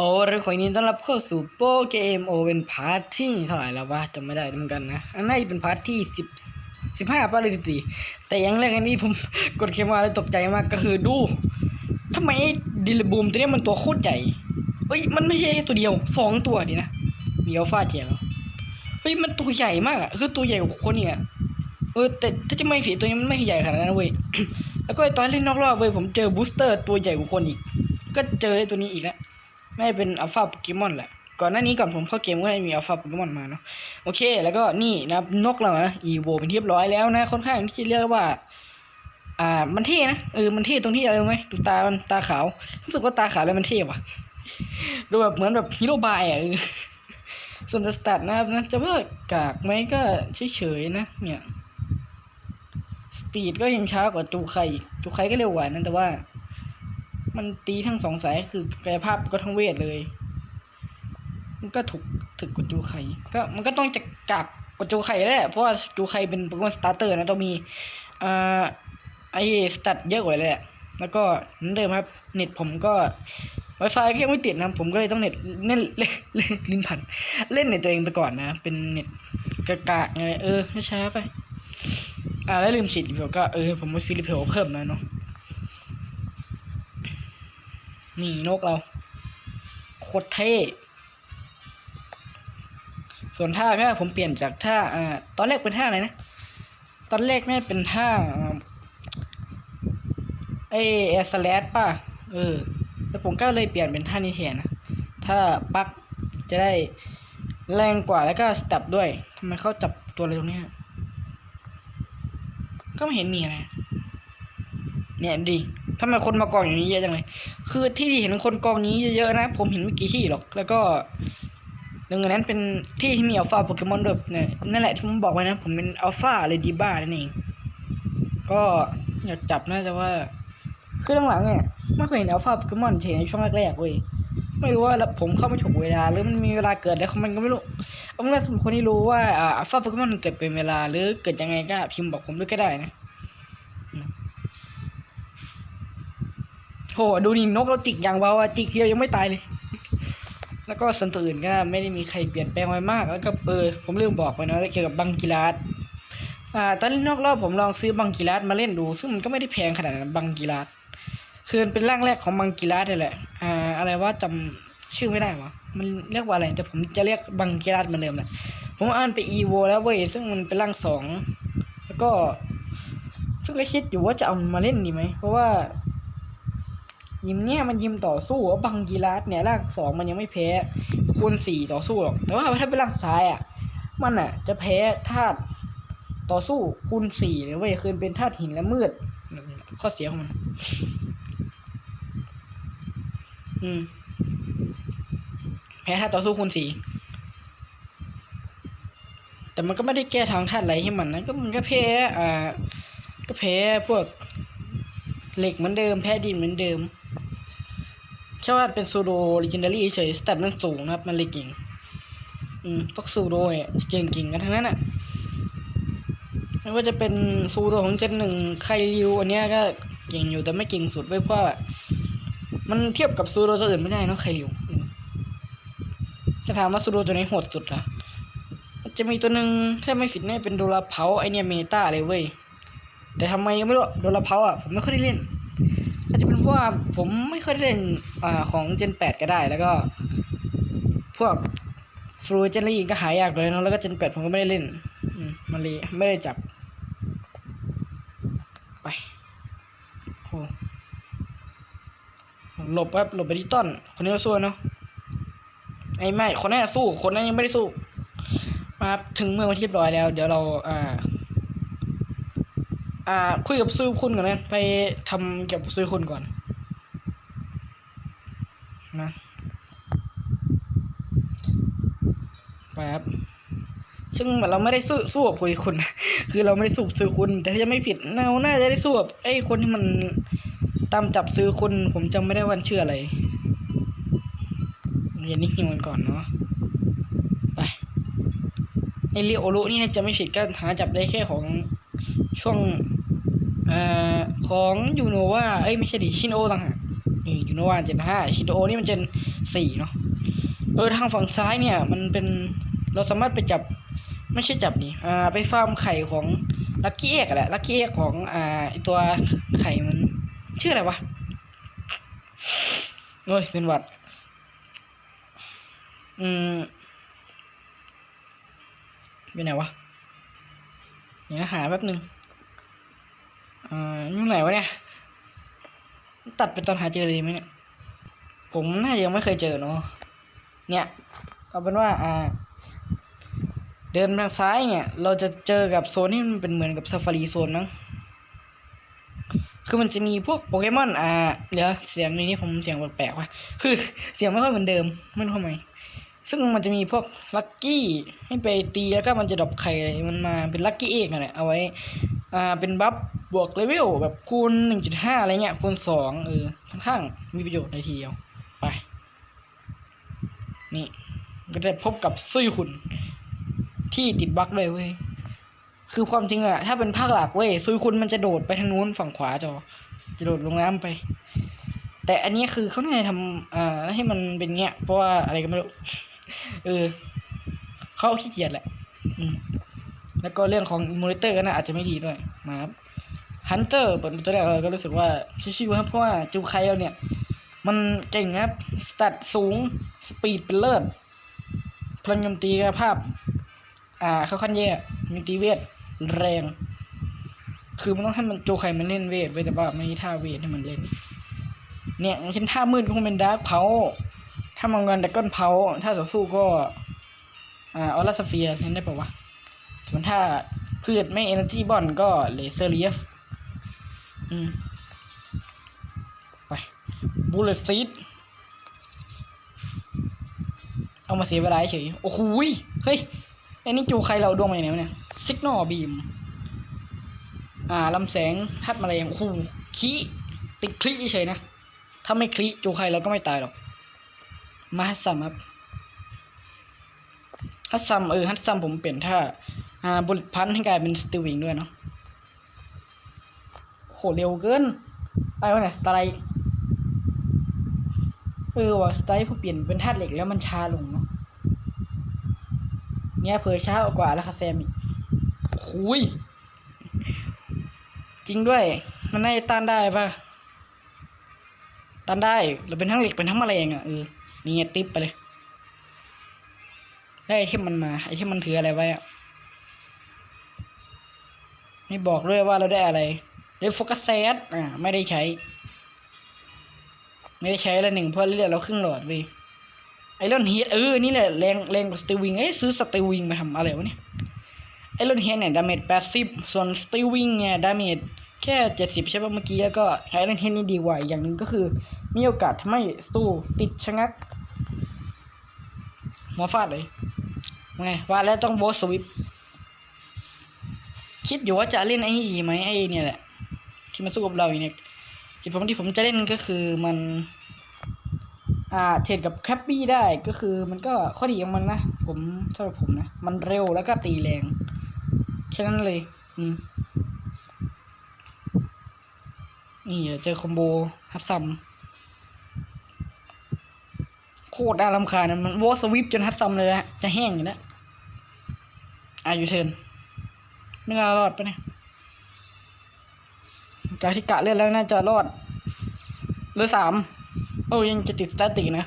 โอ้เรื่องของนี้ต้อนรับเข้าสู่โปเกมโอเป็นพาร์ทที่เท่าไหร่แล้ววะจำไม่ได้เหมือนกันนะอันนี้เป็นพาร์ทที่สิบสิบห้าป่ะหรือสิบสี่แต่ยังแรกอันนี้ผมกดเคมาแล้วตกใจมากก็คือดูทำไมดิลบูมตัวนี้มันตัวโคตรใหญ่เฮ้ยมันไม่ใช่ตัวเดียวสองตัวดินะเดียวฟาดเจียวเฮ้ยมันตัวใหญ่มากอะคือตัวใหญ่กว่าคนเนี่ยเออแต่ถ้าจะไม่ผิดตัวนี้มันไม่ใหญ่ขนาดนั้นเว้ยแล้วก็ตอนเล่นนอกรอบเว้ยผมเจอบูสเตอร์ตัวใหญ่กว่าคนอีก ก็เจอไอ้ตัวนี้อีกแล้ว ไม่เป็นอัลฟาโปเกมอนแหละก่อนหน้านี้ก่อนผมเข้าเกมก็ให้มีอัลฟาโปเกมอนมาเนาะโอเค แล้วก็นี่นะนกเรานะอีโวเป็นที่เรียบร้อยแล้วนะค่อนข้างที่เรียกว่า อ่ามันเท่นะเออมันเท่ตรงที่อะไรรู้ไหมดูตามันตาขาวรู้สึกว่าตาขาวแล้วมันเท่ว่ะดูแบบเหมือนแบบฮีโร่บายอะส่วนสตาร์ทนะครับนะจะว่ากากไหมก็เฉยๆนะ เนี่ยสปีดก็ยังช้ากว่าจูไคอีกจูไคก็เร็วกว่านั้นแต่ว่า มันตีทั้งสองสายคือกายภาพก็ทั้งเวทเลย มันก็ถูกถึกกว่าจูไคก็มันก็ต้องจะกากกว่าจูไคแหละเพราะว่าจูไคเป็นโปเกมอนสตาร์เตอร์นะต้องมีอ่าไอ้สตัดเยอะกว่าเลยแหละแล้วก็เหมือนเดิมครับ เน็ตผมก็ Wi-Fi ก็ยังไม่ติดนะผมก็เลยต้องเน็ตเล่นเล่นเล่นลิ้นพันเล่นเน็ตตัวเองไปก่อนนะ เป็นเน็ตกะกะไงเออช้าไป อ่าแล้วลืมฉีดเพลก็เออผมมาซื้อรีเพลเพิ่มนะเนาะ นี่นกเราโคตรเท่ส่วนท่าก็ผมเปลี่ยนจากท่าอ่าตอนแรกเป็นท่าอะไรนะ ตอนแรกแม่เป็นท่าไอแอสแลดป่ะ เออ แล้วผมก็เลยเปลี่ยนเป็นท่านี้แทนนะถ้าปักจะได้แรงกว่าแล้วก็สตับด้วยทำไมเขาจับตัวอะไรตรงนี้ก็ไม่เห็นมีอะไร เนี่ยดิทำไมคนมากองอย่างนี้เยอะจังเลย คือที่เห็นคนกองนี้เยอะๆนะ ผมเห็นไม่กี่ที่หรอก แล้วก็หนึ่งในนั้นเป็นที่ที่มีอัลฟาโปเกมอนด้วยเนี่ยนั่นแหละที่ผมบอกไว้นะ ผมเป็นอัลฟาอะไรดีบ้านั่นเอง ก็อยากจับนะแต่ว่า คือหลังๆเนี่ยไม่เคยเห็นอัลฟาโปเกมอนเฉยในช่วงแรกๆเว้ย ไม่รู้ว่าผมเข้าไม่ถูกเวลาหรือมันมีเวลาเกิดแล้วมันก็ไม่รู้เอาเป็นว่าสำหรับคนที่รู้ว่าอ่าอัลฟาโปเกมอนเกิดเป็นเวลาหรือเกิดยังไงก็พิมพ์บอกผมด้วยก็ได้นะ หดูนี่นกเราจิกอย่างเบาอะจิกเดียวยังไม่ตายเลย แล้วก็ส่วนตัวอื่นก็ไม่ได้มีใครเปลี่ยนแปลงไว้มาก แล้วก็เออผมลืมบอกไปนะเกี่ยวกับบังกิลาสอ่าตอนเล่นอกรอบผมลองซื้อบังกิลาสมาเล่นดู ซึ่งมันก็ไม่ได้แพงขนาดนั้นบังกิลาสคือมันเป็นร่างแรกของบังกิลาสเลยแหละ อ่า อะไรว่าจำชื่อไม่ได้วะมันเรียกว่าอะไรแต่ผมจะเรียกบังกิลาสเหมือนเดิมแหละผมอ่านไปอีโวแล้วเว้ยซึ่งมันเป็นร่างสองแล้วก็ซึ่งก็คิดอยู่ว่าจะเอามาเล่นดีไหมเพราะว่า ยิมเนี่ยมันยิมต่อสู้ว่าบังกีรัสเนี่ยร่างสองมันยังไม่แพ้คูณสี่ต่อสู้หรอกแต่ว่าถ้าเป็นร่างซ้ายอะ มันอะ จะแพ้ธาตุต่อสู้คูณสี่เลยเว้ยคือเป็นธาตุหินและมืดข้อเสียของมัน อืมแพ้ธาตุต่อสู้คูณสี่แต่มันก็ไม่ได้แก้ทางธาตุอะไรให้มันนะก็มันก็แพ้อ่าก็แพ้พวกเหล็กเหมือนเดิม แพ้ดินเหมือนเดิม แค่ว่าเป็นซูโดลิจินดารี่เฉยสแตทมันสูงนะครับ มันเลยเก่งอืมพวกซูโดเนี่ยเก่งๆกันทั้งนั้นอะไม่ว่าจะเป็นซูโดของเจนหนึ่งไคริวอันเนี้ยก็เก่งอยู่แต่ไม่เก่งสุดเว้ยเพราะว่ามันเทียบกับซูโดตัวอื่นไม่ได้นะไคริวอืมจะถามว่าซูโดตัวไหนโหดสุดอะจะมีตัวหนึ่งถ้าไม่ผิดเนี่ยเป็นโดราเพาไอเนี่ยเมตาเลยเว้ยแต่ทำไมก็ไม่รู้โดราเพาอะผมไม่ค่อยได้เล่น ราะว่าผมไม่ค่อยได้เล่นอของเจนแปดก็ได้ แล้วก็ พวกฟลูเจนลี่ก็หายากเลยเนาะแล้วก็เจนแปดผมก็ไม่ได้เล่นมมันเลยไม่ได้จับ ไปโหลบครับหลบไปที่ต้น คนนี้ก็สู้เนาะไอ้ไม่คนนั้นสู้คนนั้นยังไม่ได้สู้มาถึงเมืองมาที่เรียบร้อยแล้ว เดี๋ยวเราอ่าอ่าคุยกับซื้อคุณก่อนนะไปทำเกี่ยวกับซื้อคุณก่อน นะไปครับซึ่งเราไม่ได้สู้สู้กับคุยคุณ คือเราไม่ได้สู้ซื้อคุณ แต่ถ้าจะไม่ผิดเราน่าจะได้สู้กับไอ้คนที่มันตามจับซื้อคุณ ผมจำไม่ได้วันชื่ออะไรเรียนนี่ฮิวกันก่อนเนาะไปไอเรียโอรุนี่จะไม่ผิดก็หาจับได้แค่ของช่วงเอ่อของยูโนว่าเอ้ยไม่ใช่ดิชินโอต่างหาก โนวาเจนห้าชินโอนี่มันเจนสี่เนาะเออทางฝั่งซ้ายเนี่ย มันเป็นเราสามารถไปจับไม่ใช่จับนี่อ่าไปฟาร์มไข่ของลักกี้เอกแหละลักกี้เอกของอ่าไอตัวไข่มันชื่ออะไรวะโอ้ยเป็นหวัดอืมเป็นไหนวะเดี๋ยวหาแป๊บหนึ่งอ่าอยู่ไหนวะเนี่ย ตัดไปตอนหาเจอเลยไหมเนี่ย ผมน่าจะยังไม่เคยเจอเนาะ เนี่ยเอาเป็นว่าอ่า เดินทางซ้ายเนี่ย เราจะเจอกับโซนที่มันเป็นเหมือนกับซาฟารีโซนมั้ง คือมันจะมีพวกโปเกมอน อ่า เดี๋ยวเสียงนนี้ผมเสียงแปลกๆว่ะ คือเสียงไม่ค่อยเหมือนเดิมไม่รู้ทำไมซึ่งมันจะมีพวกลัคกี้ให้ไปตีแล้วก็มันจะดรอปไข่อะไรมันมาเป็นลัคกี้เอกนั่นแหละเอาไว้ อ่าเป็นบัฟบวกเลเวลแบบคูณหนึ่งจุดห้าอะไรเงี้ยคูณสองเออค่อนข้างมีประโยชน์ในทีเดียว ไป นี่ ก็ได้พบกับซุยขุน ที่ติดบั๊กเลยเว้ย คือความจริงอะถ้าเป็นภาคหลักเว้ยซุยคุณมันจะโดดไปทางนู้นฝั่งขวาจอ จะโดดลงน้ำไป แต่อันนี้คือเขาน่าจะทำอ่าให้มันเป็นเงี้ย เพราะว่าอะไรก็ไม่รู้ เออเขาขี้เกียจแหละ อืม แล้วก็เรื่องของมูเลเตอร์ก็น่าอาจจะไม่ดีด้วยมาครับฮันเตอร์เปิดตัวแรกเราก็รู้สึกว่าชิวๆครับเพราะว่าจูไคเราเนี่ย มันเก่งครับสตัดสูงสปีดเป็นเลิศพลังโจมตีกายภาพ อ่าเข้าขั้นแย่มีตีเวทแรง คือมันต้องให้มันโจไคมันเล่นเวทไว้แต่ว่าไม่ท่าเวทให้มันเล่น เนี่ยเช่นท่ามืดก็คงเป็นดาร์กเพาถ้ามังกรดักก้อนเพาถ้าต่อสู้ก็อ่าออรัสเฟียเล่นได้ปะวะ ส่วนถ้าพืชไม่เอเนอร์จีบอลก็เลเซอร์เลียฟอืมไปบูเลตซีดเอามาเสียเวลาเฉย โอ้โหเฮ้ยไอ้นี่จูใครเราดวงมาไหนวะเนี่ยซิกนอบีม อ่าลำแสงทัดมาแรงโอ้โหคีติดคลิเฉยนะ ถ้าไม่คลิจูใครเราก็ไม่ตายหรอก มาฮัตซัมครับฮัตซัมเออฮัตซัมผมเปลี่ยนท่า อ่าบุลพันให้กลายเป็นสติวิงด้วยเนาะโหเร็วเกินไรวะเนี่ยสไตล์เออว่ะสไตล์พอเปลี่ยนเป็นธาตุเหล็กแล้วมันช้าลงเนาะเนี่ยเผยช้ากว่าแล้วคาแซมอีกคุยจริงด้วย มันน่าจะต้านได้ปะต้านได้เราเป็นทั้งเหล็กเป็นทั้งแมลงอะเออนี่ไงติ๊บไปเลยได้ไอเทมมันมาไอเทมมันถืออะไรไว้อะ ไม่บอกด้วยว่าเราได้อะไร ได้โฟกัสเซตอ่าไม่ได้ใช้ ไม่ได้ใช้ละหนึ่งเพราะเลือดเราครึ่งหลอดว้ยไอรอนเฮดเออ นี่แหละแรงแรงกว่าสตีวิงเอ้ยซื้อสตีวิงมาทำอะไรวะเนี่ยไอรอนเฮดเนี่ยดาเมจแปดสิบส่วนสตีวิงเนี่ยดาเมจแค่เจ็ดสิบใช่ป่ะเมื่อกี้แล้วก็ไอรอนเฮดนี่ดีกว่าอย่างหนึ่งก็คือ มีโอกาสทำให้สตูติดชะงักหัวฟาดเลยไงว่าแล้วต้องโบสสวิป คิดอยู่ว่าจะเล่นไอ้นี่ไหมไอ้เนี่ยแหละ ที่มาสู้กับเราอยู่เนี่ยเหตุผลที่ผมจะเล่นก็คือมัน อ่าเทรดกับแคปปี้ได้ก็คือมันก็ข้อดีของมันนะ ผมสำหรับผมนะ มันเร็วแล้วก็ตีแรง แค่นั้นเลย อืมนี่เจอคอมโบฮัตซัมโคตรน่ารำคาญนะมันวอสวิปจนฮัตซัมเลยอะจะแห้งอยู่แล้วอายุเทิร์น ไม่น่ารอดปะเนี่ยจากที่กะเล่นแล้วน่าจะรอดหรือสามโอ้ยังจะติดสแตติกนะ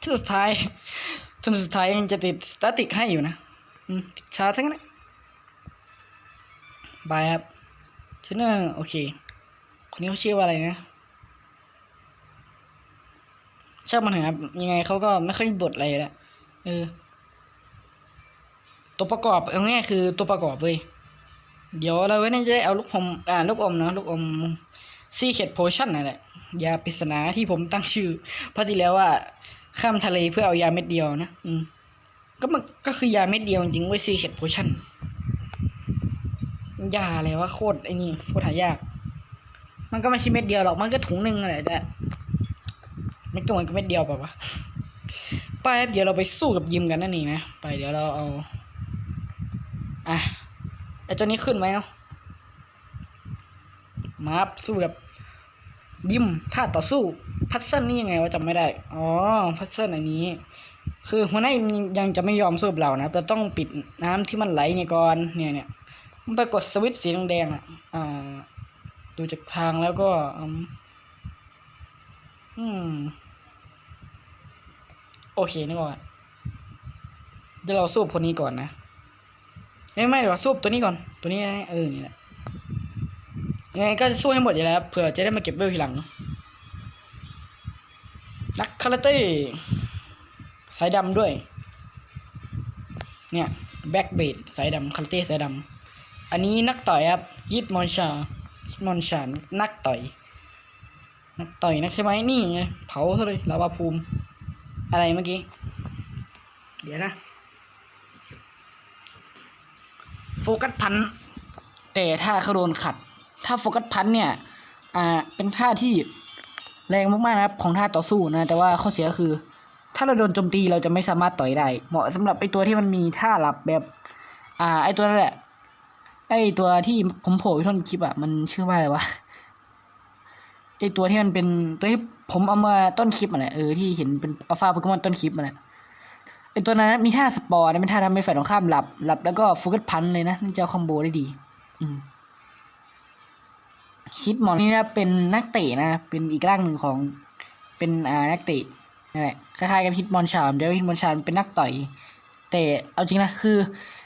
ที่สุดท้ายจนสุดท้ายยังจะติดสแตติกให้อยู่นะอืมติดช้าทั้งนั้นบายครับเทนเนอร์โอเค คนนี้เขาชื่อว่าอะไรนะชอบมันเถอะครับยังไงเขาก็ไม่ค่อยมีบทอะไรแล้วเออตัวประกอบเอาง่ายคือตัวประกอบเลย เดี๋ยวเราไว้น่าจะได้เอาลูกอมอ่าลูกอมเนาะลูกอมซีเคดโพชั่นนั่นแหละยาปริศนาที่ผมตั้งชื่อเพราะที่แล้วว่าข้ามทะเลเพื่อเอายาเม็ดเดียวนะอืมก็มันก็คือยาเม็ดเดียวจริงๆไว้ซีเคดโพชั่นยาอะไรวะโคตรไอ้นี่โคตรหายาก มันก็ไม่ใช่เม็ดเดียวหรอกมันก็ถุงหนึ่งอะไรแต่ไม่ก็เหมือนกับเม็ดเดียวป่าวะไปเดี๋ยวเราไปสู้กับยิมกันนั่นเองนะไปเดี๋ยวเราเอาอะ ไอตัวนี้ขึ้นไหมเนาะมาครับสู้กับยิมท่าต่อสู้พัซเซิลนี่ยังไงวะจำไม่ได้ อ๋อพัซเซิลอันนี้ คือหัวหน้ายังจะไม่ยอมสู้เรานะเราต้องปิดน้ำที่มันไหลเนี่ยก่อนเนี่ยเนี่ยมันไปกดสวิตช์สีแดงอะอ่าดูจากทางแล้วก็อืมโอเคนึกออกอะเดี๋ยวเราสู้คนนี้ก่อนนะ ไม่ไม่เดี๋ยวสู้ตัวนี้ก่อน ตัวนี้เออนี่แหละยังไงก็จะสู้ให้หมดอยู่แล้วเผื่อจะได้มาเก็บเวลทีหลังนักคาราเต้สายดำด้วย เนี่ยแบ็กเบดสายดำคาราเต้สายดำอันนี้นักต่อยครับยิดมอนชายิดมอนชานักต่อย นักต่อยนักใช่ไหมนี่ไงเผาเลยลาวาภูมิ อะไรเมื่อกี้ เดี๋ยวนะ โฟกัสพันธ์แต่ถ้าเขาโดนขัด ถ้าโฟกัสพันธ์เนี่ยอ่าเป็นท่าที่แรงมากๆนะครับของท่าต่อสู้นะ แต่ว่าข้อเสียคือ ถ้าเราโดนโจมตีเราจะไม่สามารถต่อยได้ เหมาะสำหรับไอตัวที่มันมีท่าหลับแบบ อ่า ไอตัวนั่นแหละไอตัวที่ผมโผล่ท่อนคลิปอะมันชื่อว่าอะไรวะไอตัวที่มันเป็นตัวที่ผมเอามาต้นคลิปมาแหละเออที่เห็นเป็นอัลฟาโปเกมอนต้นคลิปมาแหละ ไอตัวนั้นมีท่าสปอร์นะเป็นท่าทำให้ฝ่ายตรงข้ามหลับหลับแล้วก็โฟกัสพันเลยนะนั่นจะเอาคอมโบได้ดี อืมฮิตมอนนี่นะเป็นนักเตะนะเป็นอีกร่างหนึ่งของเป็นอ่านักเตะนั่นแหละคล้ายๆกับฮิตมอนชามเดี๋ยวฮิตมอนชามเป็นนักต่อย แต่เอาจริงนะคือ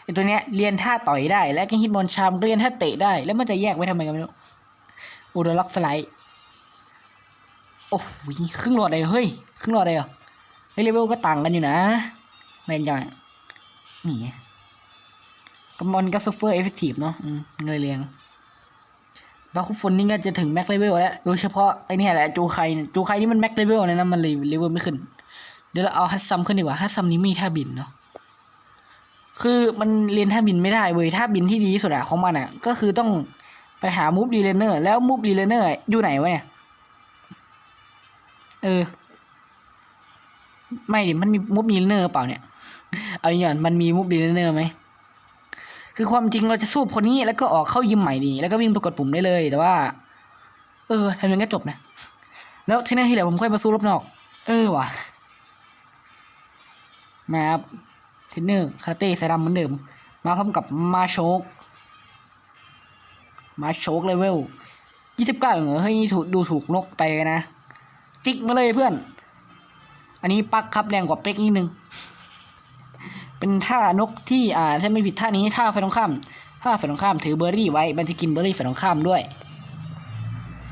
ไอตัวเนี้ยเรียนท่าต่อยได้ และก็ฮิตมอนชามก็เรียนท่าเตะได้ แล้วมันจะแยกไว้ทำไมกันไม่รู้อูโดล็อกสไลด์โอ้โหครึ่งหลอดเลยเฮ้ยครึ่งหลอดเลยเหรอเฮ้ยเลเวลก็ต่างกันอยู่นะ แรงจังอะนี่ไงกำมอนก็ซูเปอร์เอฟเฟกตีฟเนาะเลยเรียงบาคุฟนนี่ก็จะถึงแม็กเลเวลแล้ว โดยเฉพาะไอ้นี่แหละจูไคจูไคนี่มันแม็กเลเวลเลยนะมันเลยเลเวลไม่ขึ้น เดี๋ยวเราเอาฮัตซัมขึ้นดีกว่าฮัตซัมนี้มีท่าบินเนาะคือมันเรียนท่าบินไม่ได้เว้ยท่าบินที่ดีที่สุดอะของมันอะก็คือต้องไปหามูฟดีเลเนอร์แล้วมูฟดีเลเนอร์อยู่ไหนวะเนี่ย เออ ไม่ดิมันมีมูฟดีเนอร์เปล่าเนี่ย เอาอย่างนี้ก่อนมันมีมูฟดีเนอร์ไหมคือความจริงเราจะสู้คนนี้แล้วก็ออกเข้ายิมใหม่ดีแล้วก็วิ่งไปกดปุ่มได้เลย แต่ว่า เออทำอย่างนี้ก็จบนะ แล้วทีนั่นที่เหลือผมค่อยมาสู้รอบนอก เออว่ะมาครับเทนเนอร์คาเต้สายดำเหมือนเดิม มาพร้อมกับมาโชกมาโชกเลเวลยี่สิบเก้าเหรอเฮ้ยถูกดูถูกนกไปนะ จิกมาเลยเพื่อน อันนี้ปักครับแรงกว่าเป๊กนิดนึง เป็นท่านกที่อ่าถ้าไม่ผิดท่านี้ท่าไฟตรงข้ามท่าไฟตรงข้ามถือเบอร์รี่ไว้ มันจะกินเบอร์รี่ไฟตรงข้ามด้วย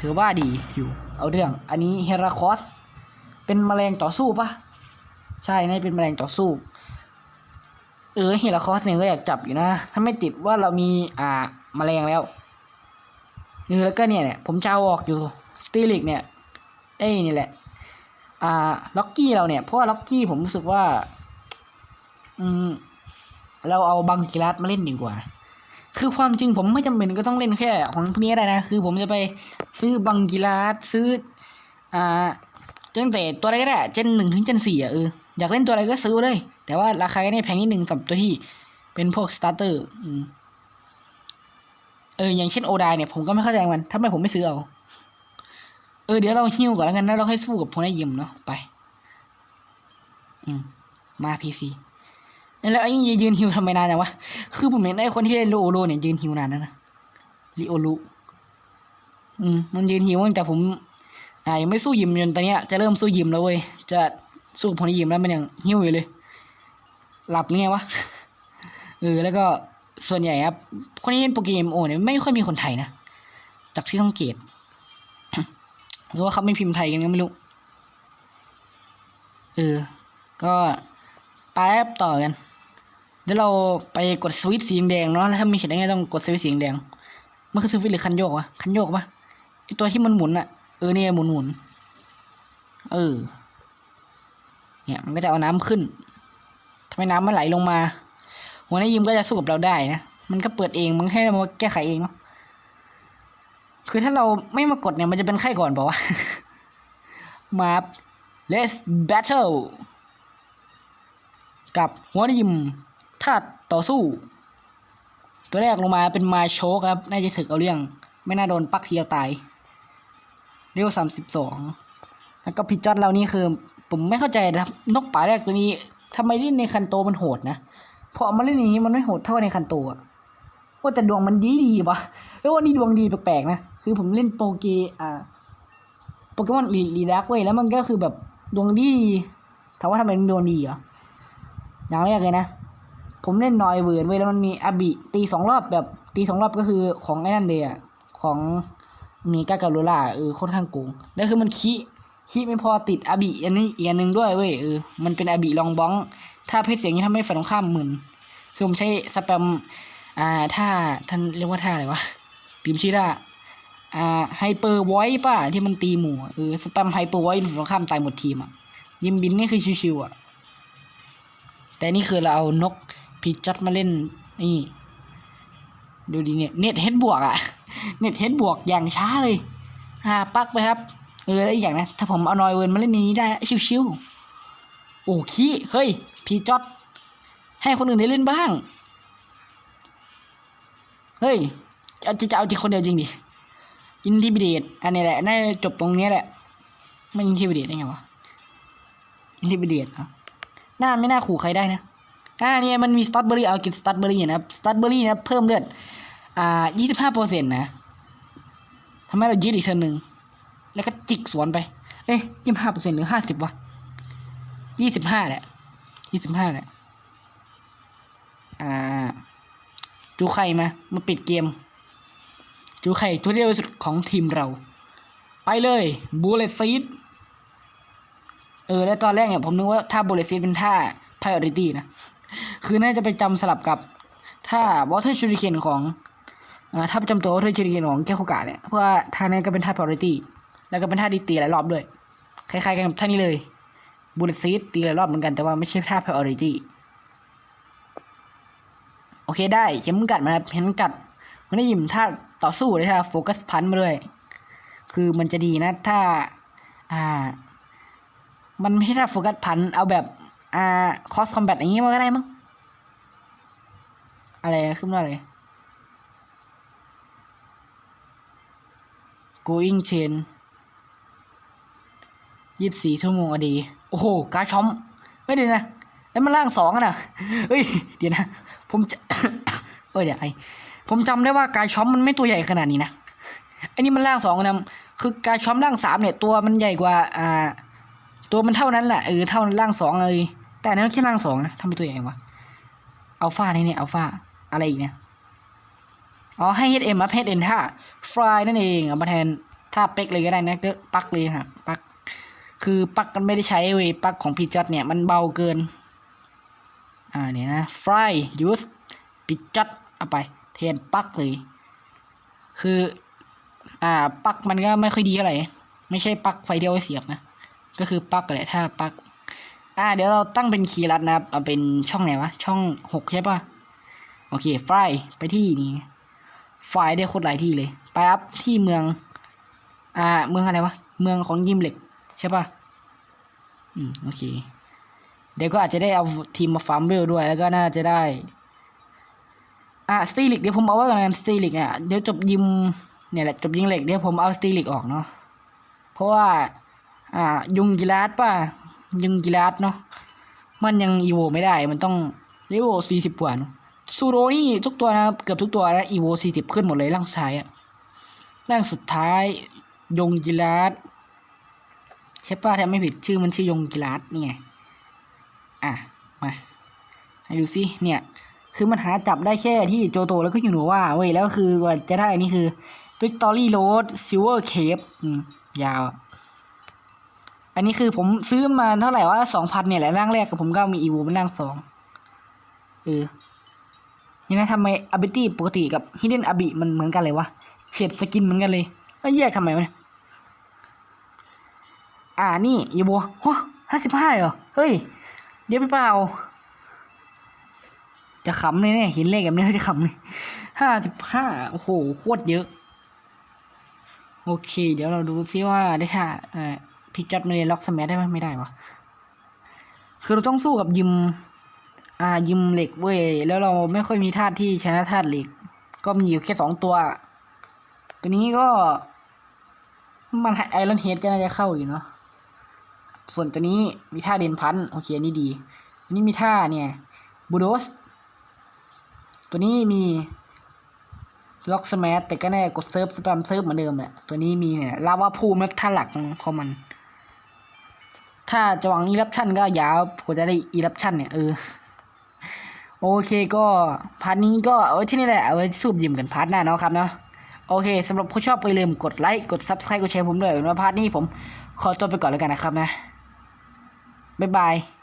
ถือว่าดีอยู่เอาเรื่อง อันนี้เฮราคอสเป็นแมลงต่อสู้ปะใช่น่าเป็นแมลงต่อสู้ เออเฮราคอสเนี่ยก็อยากจับอยู่นะ ถ้าไม่ติดว่าเรามีอ่าแมลงแล้วเออแล้วก็เนี่ยเนี่ยผมจะเอาออกอยู่สติลิกเนี่ยเอ้ยนี่แหละ อ่าล็อกกี้เราเนี่ย เพราะว่าล็อกกี้ผมรู้สึกว่า อืม เราเอาบังกิรัสมาเล่นดีกว่า คือความจริงผมไม่จำเป็นก็ต้องเล่นแค่ ของพวกนี้ได้นะ คือผมจะไปซื้อบังกิรัสซื้อ อ่าตั้งแต่ตัวอะไรก็ได้เจนหนึ่งถึงเจนสี่อะเอออยากเล่นตัวอะไรก็ซื้อเลย แต่ว่าราคาก็เนี่ยแพงนิดนึงสำหรับตัวที่เป็นพวกสตาร์เตอร์อืมเอออย่างเช่นโอไดเนี่ยผมก็ไม่เข้าใจมันทำไมผมไม่ซื้อเอา เออเดี๋ยวเราฮิวก่อนแล้วกันแล้วเราค่อยสู้กับพวกนายยิมเนาะไป อืมมาพีซีแล้วไอ้นี่ยืนฮิวทำไมนานจังวะคือผมเห็นไอ้คนที่เล่นโลโลเนี่ยยืนฮิวนานนะนะลิโอลุอืมมันยืนฮิวตั้งแต่ผม อ่ายังไม่สู้ยิมจนตอนเนี้ยจะเริ่มสู้ยิมแล้วเว้ยจะสู้พวกนายยิมแล้วมันยังฮิวอยู่เลย หลับหรือไงวะเออแล้วก็ส่วนใหญ่ครับคนที่เล่นโปรแกมโอเนี่ยไม่ค่อยมีคนไทยนะจากที่สังเกต หรือว่าเขาไม่พิมพ์ไทยกันก็ไม่รู้ เออ ก็แป๊บต่อกัน เดี๋ยวเราไปกดสวิตช์สีแดงเนาะ แล้วถ้ามีเห็นได้ไงต้องกดสวิตช์สีแดง มันคือสวิตช์หรือคันโยกวะ คันโยกปะไอตัวที่มันหมุนอะเออเนี่ยหมุนหมุน เออ เนี่ยมันก็จะเอาน้ำขึ้นทำไมน้ำมันไหลลงมา หัวหน้ายิมก็จะสู้กับเราได้นะ มันก็เปิดเอง มันให้เรามาแก้ไขเองเนาะ คือถ้าเราไม่มากดเนี่ยมันจะเป็นไข้ก่อนเปล่าวะมา let's battle กับหัวยิมถ้าต่อสู้ ตัวแรกลงมาเป็นมาโชกครับ น่าจะถึกเอาเรื่อง ไม่น่าโดนปักเทียวตายเรียวสามสิบสองแล้วก็พิจอดเรานี่คือ ผมไม่เข้าใจนะครับ นกป่าแรกตัวนี้ทำไมเล่นในคันโตมันโหดนะพอเอามาเล่นอย่างนี้มันไม่โหดเท่าในคันโตอะ ว่าแต่ดวงมันดีดีวะเอ้ยวันนี้ดวงดีแปลกๆนะคือผมเล่นโปเกอ่าโปเกมอนรีรีดักเว้ยแล้วมันก็คือแบบดวงดีถามว่าทำไมมันดวงดีเหรออย่างแรกเลยนะ ผมเล่นนอยเวิร์ดเว้ยแล้วมันมีอาบิตีสองรอบแบบตีสองรอบก็คือของไอ้นั่นเลยอะของมีกากาโรล่าเออค่อนข้างโกงแล้วคือมันคิคิไม่พอติดอาบิอันนี้อีกอันหนึ่งด้วยเว้ยเออมันเป็นอาบิลองบ้อง ถ้าเพชรเสียงนี้ทำให้ฝ่ายตรงข้ามหมื่นคือผมใช้สแปม อ่าถ้าท่านเรียกว่าท่าอะไรวะพิมพ์ชื่อได้อ่าไฮเปอร์ไวท์ป่ะที่มันตีหมู่เออสแปมไฮเปอร์ไวท์ฝ่งข้ามตายหมดทีมอะยิมบินนี่คือชิวๆอะ แต่นี่คือเราเอานกพีจัดมาเล่นนี่ ดูดีเนี่ยเน็ตเฮดบวกอะ เน็ตเฮดบวกอย่างช้าเลยอ่าปักไปครับ เออแล้อีกอย่างนะ ถ้าผมเอานอยเวิร์นมาเล่นนี้ได้ชิวๆโอ้ขี้เฮ้ย พีจอดให้คนอื่นได้เล่นบ้าง เฮ้ยจะจะจะเอาจริงคนเดียวจริงดิอินทิบิเดตอันนี้แหละน่าจะจบตรงเนี้ยแหละไม่อินทิบิเดตได้ไงวะอินทิบิเดตอะน่าไม่น่าขู่ใครได้นะอ่าเนี่ยมันมีสตัดเบอรี่เอากินสตัดเบอรี่นะครับสตัดเบอรี่นะเพิ่มเลือดอ่ายี่สิบห้าเปอร์เซ็นต์นะทำให้เรายืดอีกเท่านึงแล้วก็จิกสวนไป เอ้ยยี่สิบห้าเปอร์เซ็นต์หรือห้าสิบวะยี่สิบห้าแหละยี่สิบห้าแหละอ่า จูไข่มามาปิดเกม จูไข่ตัวเดียวสุดของทีมเรา ไปเลยบูเลซีดเออ แล้วตอนแรกเนี่ยผมนึกว่าท่าโบเลซิสเป็นท่า priority นะ คือน่าจะไปจำสลับกับท่าวอเตอร์ชูริเคนของอ่าท่าประจำตัววอเตอร์ชูริเคนของแก้วโคกะเนี่ยเพราะว่าท่านั้นก็เป็นท่า priority แล้วก็เป็นท่าดีตีหลายรอบด้วยคล้ายๆกันกับท่านี้เลยบูเลซิสตีหลายรอบเหมือนกันแต่ว่าไม่ใช่ท่า priority โอเคได้เข็มกัดมาครับเข็มกัดมันได้ยิมท่าต่อสู้เลยท่าโฟกัสพันมาด้วยคือมันจะดีนะ ถ้า อ่า มันไม่ใช่ท่าโฟกัสพันเอาแบบอ่าคอสคอมแบทอย่างงี้มันก็ได้มั้งอะไรขึ้นว่าอะไร going chain ยี่สิบสี่ชั่วโมงอดี โอ้โห การชอมไม่เดี๋ยวนะแล้วมันล่างสองอะนะเฮ้ย เดี๋ยวนะ ผมจะเอ้ยเดี๋ยวไอผมจำได้ว่าการช้อมมันไม่ตัวใหญ่ขนาดนี้นะไอ้นี่มันล่างสองนะคือการช้อมล่างสามเนี่ยตัวมันใหญ่กว่าอ่า ตัวมันเท่านั้นแหละเออเท่าล่างสองเลย แต่นั้นแค่ล่างสองนะทำเป็นตัวใหญ่วะอัลฟานี่เนี่ยอัลฟาอะไรอีกเนี่ยอ๋อให้ HM มา HN ท่าฟลายนั่นเองเอามาแทนท่าเป็กเลยก็ได้นะก็ปักเลยฮะปัก คือปักกันไม่ได้ใช้เว้ยปักของพีจัดเนี่ยมันเบาเกิน อ่าเนี่ยนะฟลายยูสพีจัดเอาไปแทนปักเลย คือ อ่าปักมันก็ไม่ค่อยดีเท่าไหร่ไม่ใช่ปักไฟเดียวไวเสียบนะ ก็คือปักแหละถ้าปัก อ่า เดี๋ยวเราตั้งเป็นคีย์ลัดนะครับเอาเป็นช่องไหนวะ ช่องหกใช่ปะโอเคไฟล์ไปที่นี่ไฟล์ได้โคตรหลายที่เลย ไปอัพที่เมือง อ่า เมืองอะไรวะ เมืองของยิมเหล็ก ใช่ปะอืม โอเค เดี๋ยวก็อาจจะได้เอาทีมมาฟาร์มเวลด้วยแล้วก็น่าจะได้ อ่าสตีลิกเดี๋ยวผมเอาไว้ก่อนสตีลิกอะเดี๋ยวจบยิมเนี่ยแหละจบยิงเหล็กเดี๋ยวผมเอาสตีลิกออกเนาะเพราะว่า อ่า ยุงกิราสป่ะยุงกิราสเนาะมันยังอีโวไม่ได้มันต้องเลเวลสี่สิบกว่าเนอะซูโรนี่ทุกตัวนะเกือบทุกตัวนะอีโวสี่สิบขึ้นหมดเลยร่างซ้ายอะร่างสุดท้ายยงกิราสใช่ป่ะถ้าไม่ผิดชื่อมันชื่อยงกิราสนี่ไง อะมาให้ดูสิเนี่ยคือมันหาจับได้แค่ที่โจโตแล้วก็อยู่หนูว่าเว้ยแล้วคือว่าจะได้อันนี้คือ Victory Road Silver Cave อืมยาว อันนี้คือผมซื้อมาเท่าไหร่ว่าสองพันเนี่ยแหละร่างแรกกับผมก็มีอีวูเป็นร่างสองเออนี่นะทำไมอ b บิตี้ปกติกับฮิดเด้นอ b บิมันเหมือนกันเลยวะเฉดสกินเหมือนกันเลยแล้วแยกทำไมวะเนี่ยอ่านี่อีโวโหห้าสิบห้าเหรอ เฮ้ย เดี๋ยวไปเปล่า จะขำเลยเนี่ยเห็นเลขแบบนี้จะขำเลยห้าสิบห้าโอ้โหโคตรเยอะ โอเค เดี๋ยวเราดูซิว่าได้ท่าเอ่อพิกจัดมาเรียนล็อกสมัได้ไหมไม่ได้วะคือเราต้องสู้กับยิม อ่ายิมเหล็กเว้ยแล้วเราไม่ค่อยมีธาตุที่ชนะธาตุเหล็ก ก็มีอยู่แค่สองตัว ตัวนี้ก็ มันไอรอนเฮดก็น่าจะเข้าอยู่เนาะ ส่วนตัวนี้มีท่าเดนพันโอเคนนี้ดีอันนี้มีท่าเนี่ยบูโดสตัวนี้มีล็อกสมาร์แต่ก็แน่กดเซิร์ฟสแปมเซิร์ฟเหมือนเดิมแหละตัวนี้มีเนี่ยลาวาพูมท่าหลักของมัน ถ้าจะหวังอีรับชั่นก็ยาวกว่าจะได้อีรับชั่นเนี่ยเออโอเคก็พาร์ทนี้ก็เอาไว้ที่นี่แหละเอาไว้สูบยิมกันพาร์ทหน้าเนาะครับเนาะโอเคสำหรับผู้ชอบไปลืมกดไลค์กด subscribe กดแชร์ผมด้วยเป็นว่าพาร์ทนี้ผมขอตัวไปก่อนแล้วกันนะครับนะ บ๊ายบาย